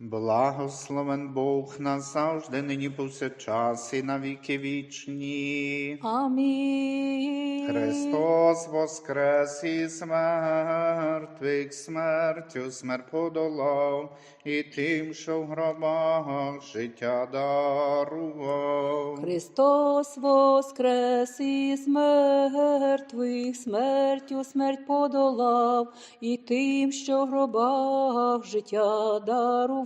Благословен Бог назавжди, нині повсякчас і на віки вічні. Амінь. Христос воскрес із мертвих, смертю смерть подолав, і тим, що в гробах життя дарував. Христос воскрес із мертвих, смертю смерть подолав, і тим, що в гробах життя дарував.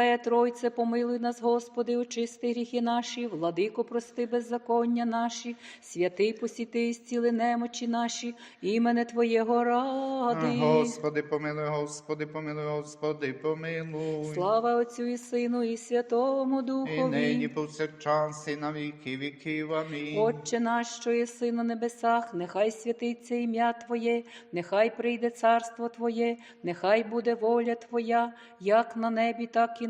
Пресвятая Тройце, помилуй нас, Господи, очисти гріхи наші, владико, прости беззаконня наші, святий посіти і зціли немочі наші, імене Твоєго ради. Господи, помилуй, Господи, помилуй, Господи, помилуй. Слава Отцю і Сину, і Святому І Духові. нині повсякчас і на віки віків. Амінь. Отче наш, що єси на небесах, нехай святиться ім'я Твоє, нехай прийде царство Твоє, нехай буде воля Твоя, як на небі, так і на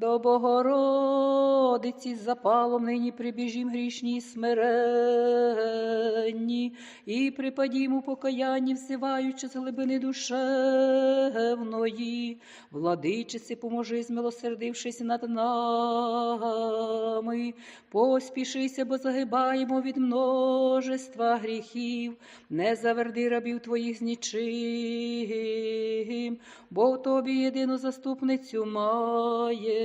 До Богородиці з запалом нині прибіжім грішні смиренні, і припадім у покаянні, взиваючи з глибини душевної. Владичиці, поможи, змилосердившись над нами. Поспішися, бо загибаємо від множества гріхів. Не заверди рабів твоїх з нічим, бо тобі єдину заступницю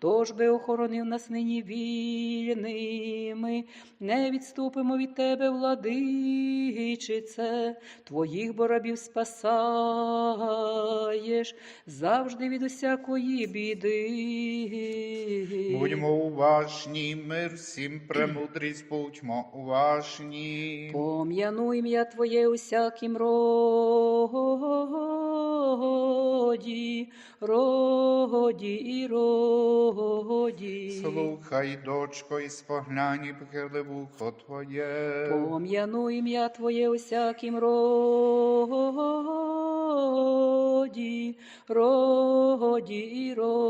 хто ж би охоронив нас нині вільними, не відступимо від тебе, владичице, твоїх борабів спасаєш завжди від усякої біди. Будьмо уважні, мир всім, премудрість, будьмо уважні. Пом'яну ім'я Твоє усяким роді, роді і роді. Слухай, дочко, і спогляні похили вухо Твоє. Пом'яну ім'я Твоє усяким роді, роді і роді.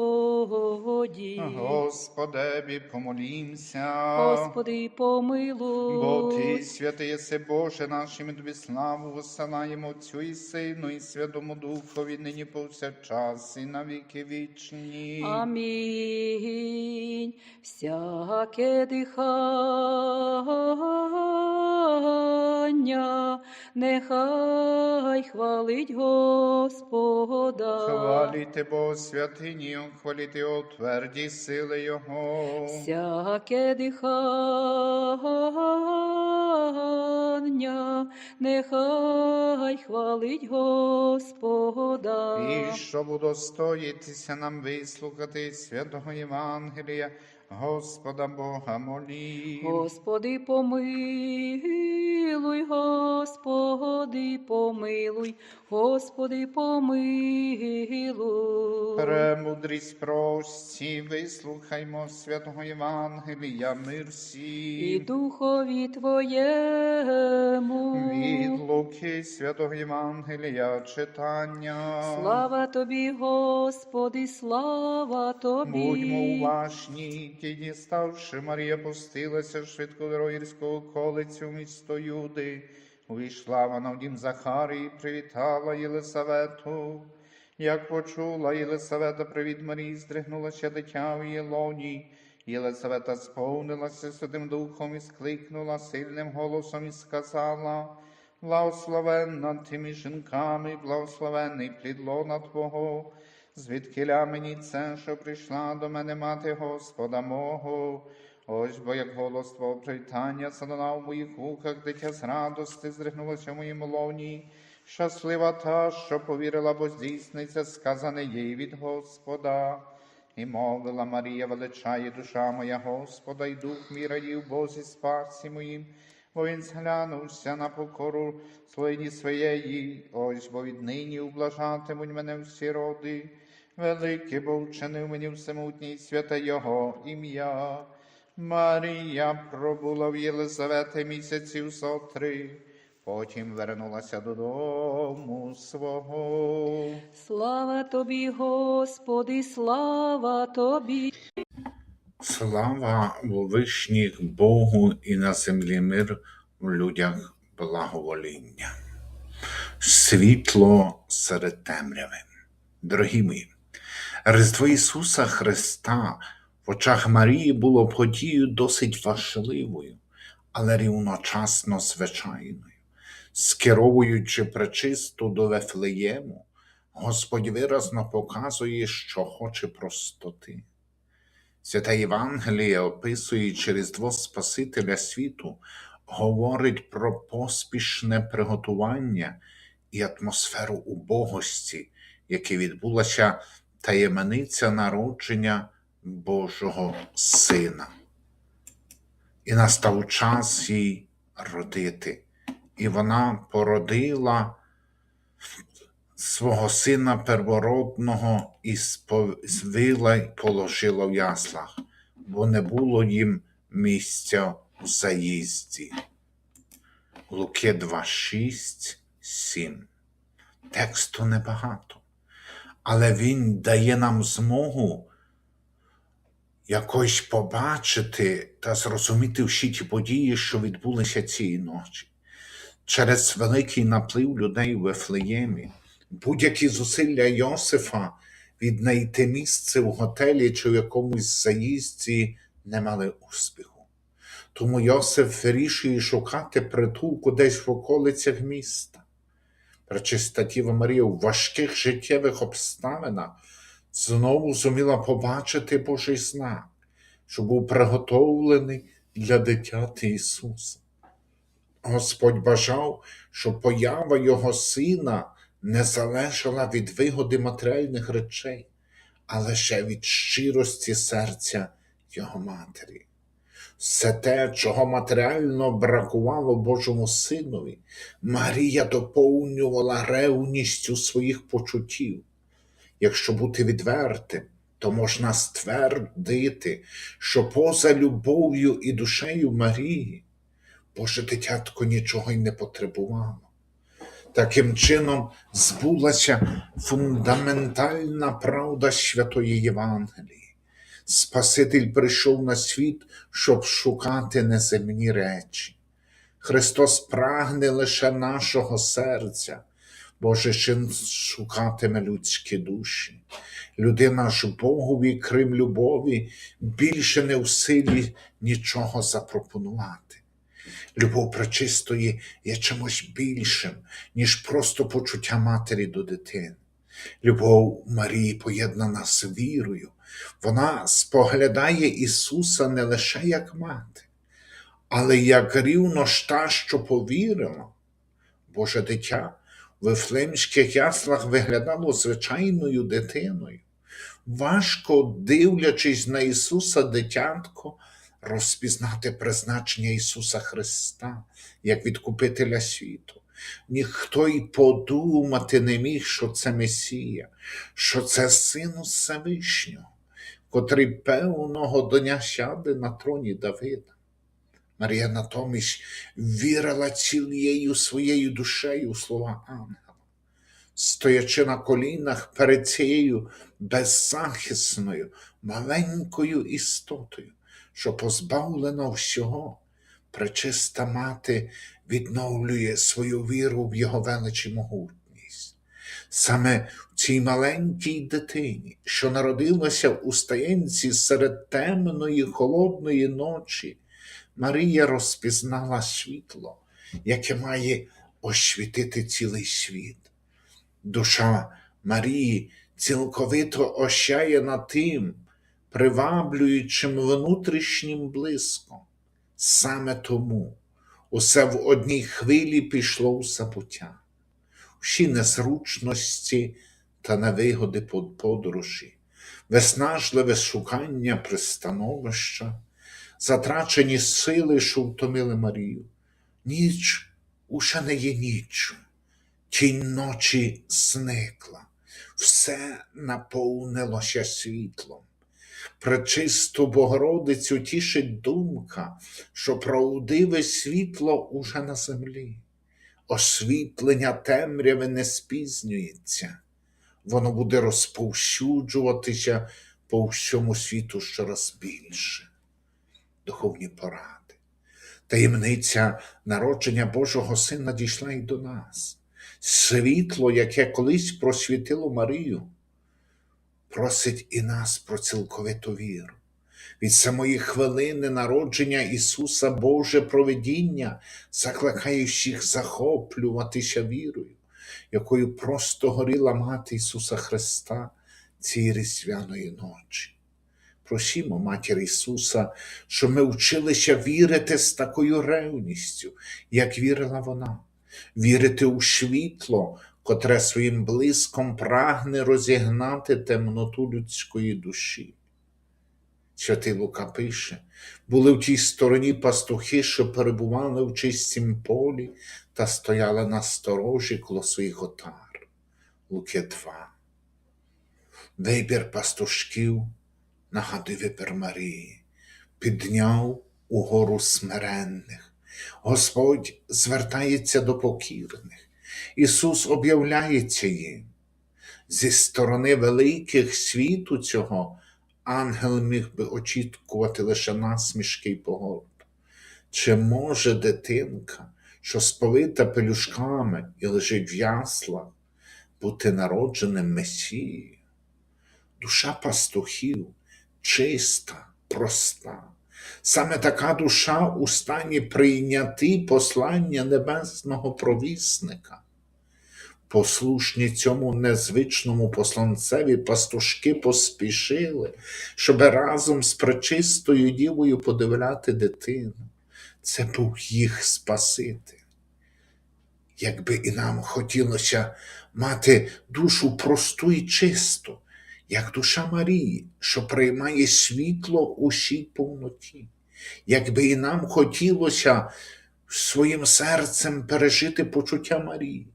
Господеві, помолімся. Господи, помилуй. Бо Ти, святий єси Боже, нашим тобі славу висилаємо Отцю і Сину, і Святому Духові, нині повсякчас, і на віки вічні. Амінь. Всяке дихання, нехай хвалить Господа. Хваліте Бо святині, хваліте о тверді сили Його. Всяке дихання, нехай хвалить Господа. І щоб удостоїтися нам вислухати святого Євангелія, Господа Бога молі. Господи, помилуй, Господи, помилуй, Господи, помилуй. Премудрість прості, вислухаймо святого Євангелія, мир І духові Твоєму. Від Луки святого Євангелія читання. Слава Тобі, Господи, слава Тобі. Будьмо уважні, ті діставши, Марія пустилася швидко до гірського колицю в місто Юди. Увійшла вона в дім Захарії, привітала Єлисавету. Як почула Єлисавета привіт Марії, здригнулося дитя в її лоні. Єлисавета сповнилася Святим Духом і скликнула сильним голосом і сказала, Благословенна ти між жінками, благословенний плід лона Твого, звідкиля мені це, що прийшла до мене мати Господа мого. Ось бо як голос Твого привітання задонав в моїх вухах, дитя з радости здригнулося в моїм лоні. Щаслива та, що повірила, бо здійсниться сказане їй від Господа. І мовила Марія, величає душа моя Господа, і дух мій радів Бозі спасі моїм, бо він зглянувся на покору своїй своєї, ось бо віднині ублажатимуть мене всі роди. Великий бо вчинив мені всемутній святе Його ім'я. Марія пробула в Єлизавети місяців сотри, потім вернулася додому свого. Слава тобі, Господи, слава тобі. Слава у вишніх Богу і на землі мир в людях благовоління. Світло серед темряви. Дорогі мої, Різдво Ісуса Христа в очах Марії було подією досить важливою, але рівночасно звичайною. Скеровуючи пречисту до Вефлеєму, Господь виразно показує, що хоче простоти. Свята Євангелія, описуючи Різдво Спасителя світу, говорить про поспішне приготування і атмосферу убогості, яке відбулася таємниця народження Божого Сина. І настав час їй родити, і вона породила свого сина первородного і звила й положила в яслах, бо не було їм місця в заїзді. Луки 2, 6, 7. Тексту небагато, але він дає нам змогу якось побачити та зрозуміти всі ті події, що відбулися цієї ночі. Через великий наплив людей в Вифлеємі, будь-які зусилля Йосифа віднайти місце в готелі чи в якомусь заїзді не мали успіху. Тому Йосиф вирішує шукати притулку десь в околицях міста. Пречиста Діва Марія у важких життєвих обставинах знову зуміла побачити Божий знак, що був приготовлений для дитяти Ісуса. Господь бажав, щоб поява Його Сина не залежала від вигоди матеріальних речей, а лише від щирості серця Його Матері. Все те, чого матеріально бракувало Божому Синові, Марія доповнювала ревністю своїх почуттів. Якщо бути відвертим, то можна ствердити, що поза любов'ю і душею Марії Боже дитятко нічого й не потребувало. Таким чином збулася фундаментальна правда святої Євангелії. Спаситель прийшов на світ, щоб шукати неземні речі. Христос прагне лише нашого серця, Боже чин шукатиме людські душі. Людина ж Богові, крім любові, більше не в силі нічого запропонувати. Любов пречистої є чимось більшим, ніж просто почуття матері до дитини. Любов Марії поєднана з вірою. Вона споглядає Ісуса не лише як мати, але як рівно ж та, що повірила. Боже дитя в Вифлеємських яслах виглядало звичайною дитиною. Важко дивлячись на Ісуса дитятко, розпізнати призначення Ісуса Христа як відкупителя світу. Ніхто й подумати не міг, що це Месія, що це Син Всевишнього, котрий певного дня сяде на троні Давида. Марія натомість вірила цілією своєю душею у слова ангела. Стоячи на колінах перед цією беззахисною, маленькою істотою, що позбавлена всього, пречиста мати відновлює свою віру в Його велич могутність. Саме в цій маленькій дитині, що народилася у стаєнці серед темної холодної ночі, Марія розпізнала світло, яке має освітити цілий світ. Душа Марії цілковито ощаяна тим, приваблюючим внутрішнім блиском. Саме тому усе в одній хвилі пішло у забуття. Всі незручності та невигоди подорожі, виснажливе шукання пристановища, затрачені сили, що втомили Марію. Ніч уже не є ніччю. Тінь ночі зникла, все наповнилося світлом. Пречисту Богородицю тішить думка, що правдиве світло уже на землі. Освітлення темряви не спізнюється, воно буде розповсюджуватися по всьому світу щораз більше. Духовні поради. Таємниця народження Божого Сина дійшла й до нас. Світло, яке колись просвітило Марію, просить і нас про цілковиту віру. Від самої хвилини народження Ісуса Боже провидіння закликає всіх захоплюватися вірою, якою просто горіла мати Ісуса Христа цієї різдвяної ночі. Просімо Матір Ісуса, щоб ми вчилися вірити з такою ревністю, як вірила вона, вірити у світло, котре своїм блиском прагне розігнати темноту людської душі. Святий Лука пише, були в тій стороні пастухи, що перебували в чистім полі та стояли на сторожі коло своїх отар. Луки 2. Вибір пастушків нагадує вибір Марії, підняв угору смиренних. Господь звертається до покірних. Ісус об'являється їм. Зі сторони великих світу цього ангел міг би очікувати лише насмішки й погорд. Чи може дитинка, що сповита пелюшками і лежить в яслах, бути народженим Месією? Душа пастухів чиста, проста. Саме така душа у стані прийняти послання небесного провісника. Послушні цьому незвичному посланцеві пастушки поспішили, щоб разом з пречистою дівою подивляти дитину. Це був їх Спаситель. Якби і нам хотілося мати душу просту і чисту, як душа Марії, що приймає світло у всій повноті. Якби і нам хотілося своїм серцем пережити почуття Марії,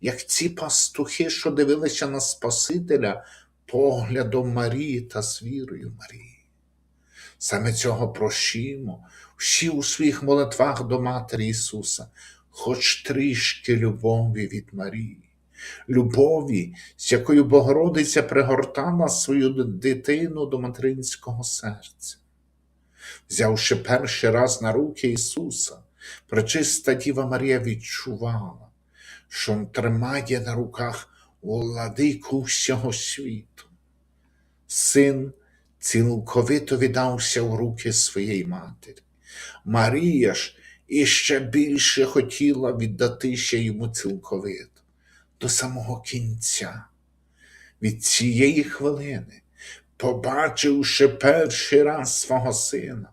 як ці пастухи, що дивилися на Спасителя поглядом Марії та з вірою Марії. Саме цього прощимо всі у своїх молитвах до Матері Ісуса, хоч трішки любові від Марії любові, з якою Богородиця пригортала свою дитину до материнського серця. Взявши перший раз на руки Ісуса, пречиста Діва Марія відчувала, що тримає на руках владику всього світу. Син цілковито віддався в руки своєї матері. Марія ж іще більше хотіла віддатися йому цілковито до самого кінця. Від цієї хвилини, побачивши перший раз свого сина,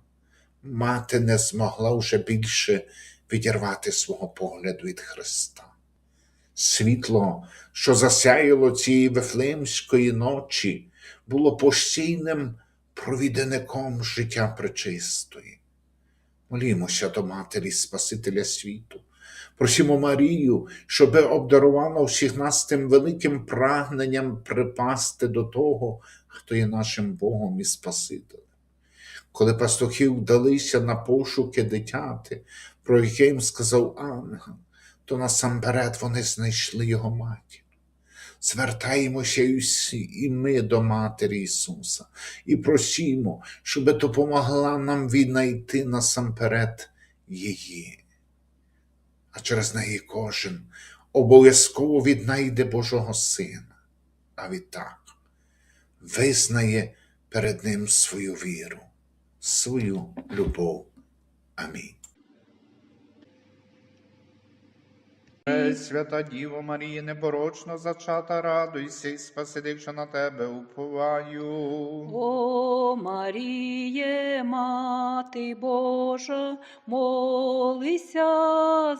мати не змогла вже більше відірвати свого погляду від Христа. Світло, що засяяло цієї вифлеємської ночі, було постійним провідником життя пречистої. Молімося до Матері Спасителя світу. Просимо Марію, щоб обдарувала всіх нас тим великим прагненням припасти до того, хто є нашим Богом і Спасителем. Коли пастухи вдалися на пошуки дитяти, про яке їм сказав ангел, то насамперед вони знайшли його матір. Звертаємося і всі, і ми до Матері Ісуса, і просімо, щоб допомогла нам віднайти насамперед її. А через неї кожен обов'язково віднайде Божого Сина, а відтак визнає перед Ним свою віру, свою любов. Амінь. Свята Діво Марія, непорочно зачата, радуйся і спаси, що на тебе уповаю. О Маріє, Мати Божа, молися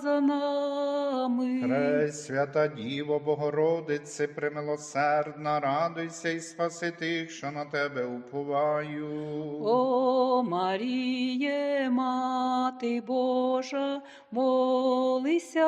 за нами. Пресвята Діво Богородице, примилосердна, радуйся і спаси тих, що на тебе уповаю. О Маріє, Мати Божа, молися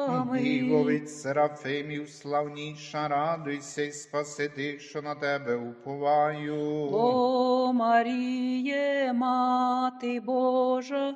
Діво від серафимів славніша, радуйся і спаси тих, що на тебе уповаю. О Маріє, Мати Божа,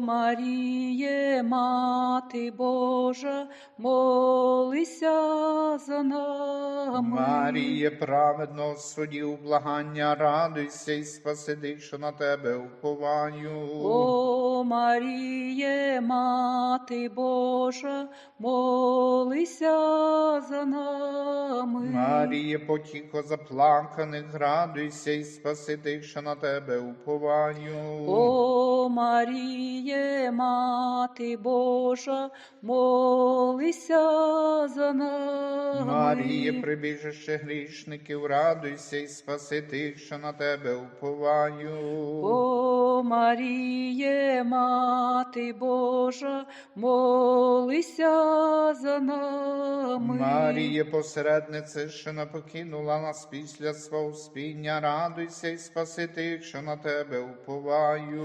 Маріє, Мати Божа, молися за нами. Маріє, праведно судів благання, радуйся і спаси тих, що на тебе уповаю. О Маріє, Мати Божа, молися за нами. Маріє, потіхо заплаканих, радуйся і спаси тих, що на тебе уповаю. О Маріє, Мати Божа, молися за нами. Маріє, прибіжище грішників, радуйся і спаси тих, що на тебе уповаю. О Маріє, Мати Божа, молися за нами. Маріє, посереднице, що не покинула нас після свого спіння, радуйся і спаси тих, що на тебе уповаю.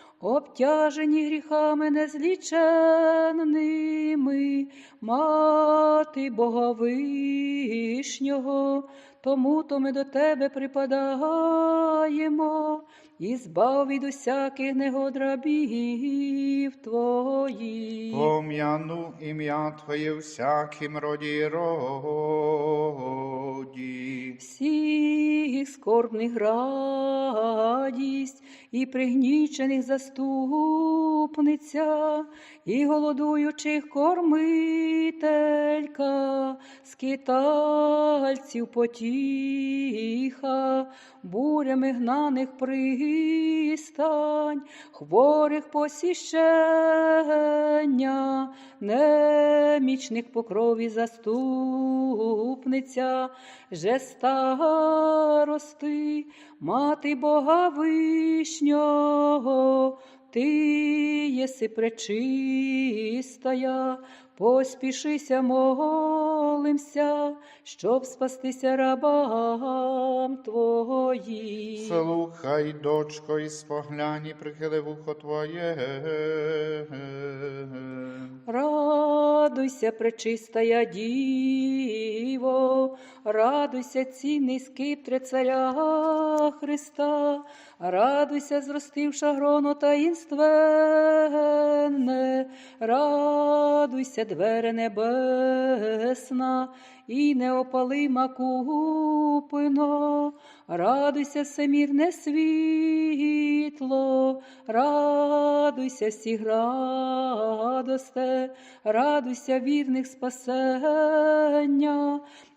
обтяжені гріхами незліченними, мати Бога Вишнього, тому то ми до тебе припадаємо, і збав від усяких негод рабів твоїх. Пом'яну ім'я Твоє всяким роді роді. всіх скорбних радість, і пригнічених заступниця, і голодуючих кормителька, скитальців потіха, бурями гнаних пристань, хворих посіщення, немічних покрові заступниця, же старости, мати Бога Вишнього, Ти єси пречистая, поспішися, молимся, щоб спастися рабам Твоїм. Слухай, дочко, і споглянь, і прихили вухо Твоє. Радуйся, пречистая Діво, радуйся, цінний скиптре царя Христа, радуйся, зростивша гроно таїнственне, радуйся, двери небесна, і неопалима купино, радуйся, всемірне світло, радуйся всіх радосте, радуйся вірних спасення,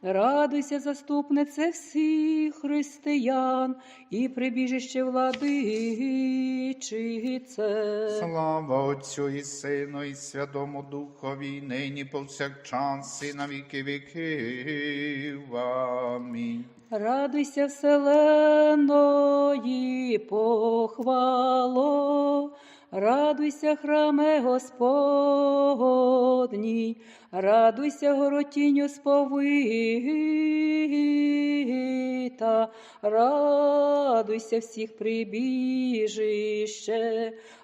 радуйся, заступнице всіх християн і прибіжище владичице. Слава Отцю і Сину, і Святому Духові, нині повсякчас, і на віки віків. Амінь. Радуйся, вселеної похвало, радуйся, храме Господній, радуйся, горотінню сповита, радуйся всіх прибіжище,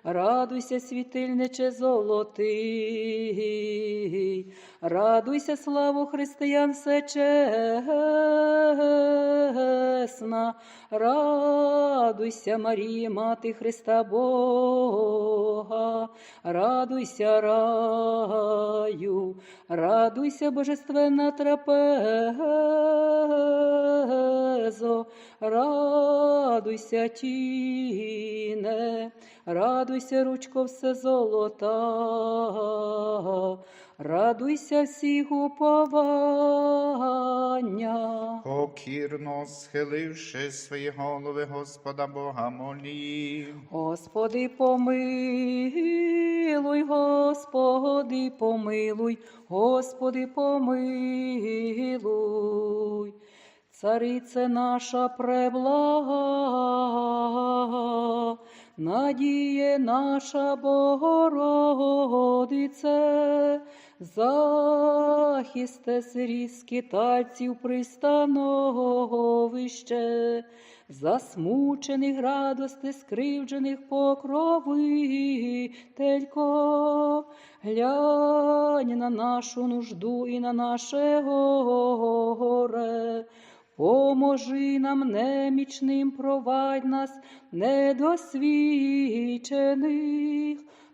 радуйся, світильниче золотий, радуйся, славу християн всечесна, радуйся, Марії, Мати Христа Бога, радуйся, раю, радуйся, божественна трапезо, радуйся, тіне, радуйся, ручко все золота, радуйся всіх уповання. Покірно схиливши свої голови, Господа Бога молів. Господи, помилуй, Господи, помилуй, Господи, помилуй. Царице наша преблага, надіє наша Богородице, захисте сиріт скитальців пристановище, засмучених радости, скривджених покровителько, глянь на нашу нужду і на наше горе. Поможи нам немічним, провадь нас недосвідчених.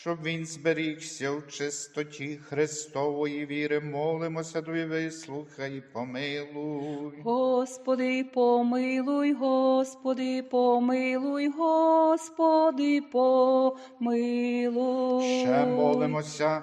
щоб він зберігся в чистоті Христової віри. Молимося, Тобі, вислухай, помилуй. Господи, помилуй, Господи, помилуй, Господи, помилуй. Ще молимося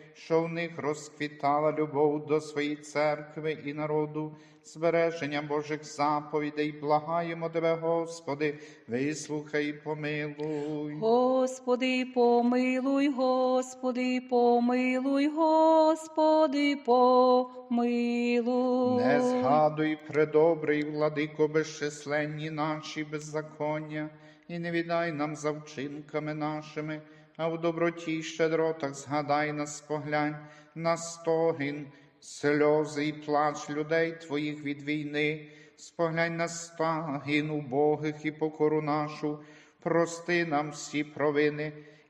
що в них розквітала любов до своєї церкви і народу, збереження Божих заповідей. Благаємо Тебе, Господи, вислухай, і помилуй. Господи, помилуй, Господи, помилуй, Господи, помилуй. Не згадуй, предобрий владико, безчисленні наші беззаконня, і не віддай нам за вчинками нашими, а в доброті й щедротах згадай нас, поглянь на стогін, сльози і плач людей Твоїх від війни, споглянь на стагін убогих і покору нашу, прости нам всі провини.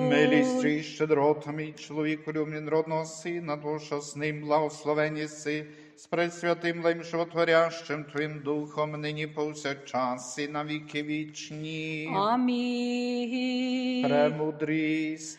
Милістю і щедротами, і чоловіку любні народного сина, душа що з ним благословені си, з пресвятим лим животворящим Твоїм Духом, нині повсякчас і на віки вічні. Амінь. Премудрість.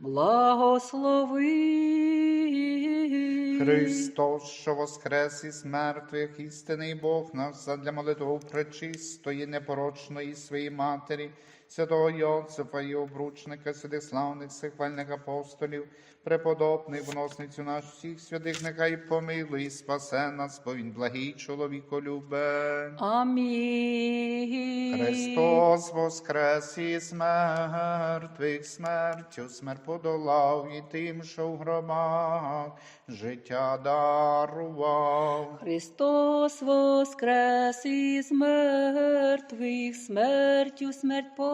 благослови. Христос, що воскрес із мертвих, істинний Бог наш, задля молитву пречистої, непорочної своєї матері, святого Йосифа і обручника, святих славних сихвальних апостолів, преподобних, вносницю наш всіх святих, нехай помилує і спасе нас, бо він благий чоловіколюбе. Амінь. Христос воскрес із мертвих, смертю смерть подолав і тим, що в гробах життя дарував. Христос воскрес із мертвих, смертю смерть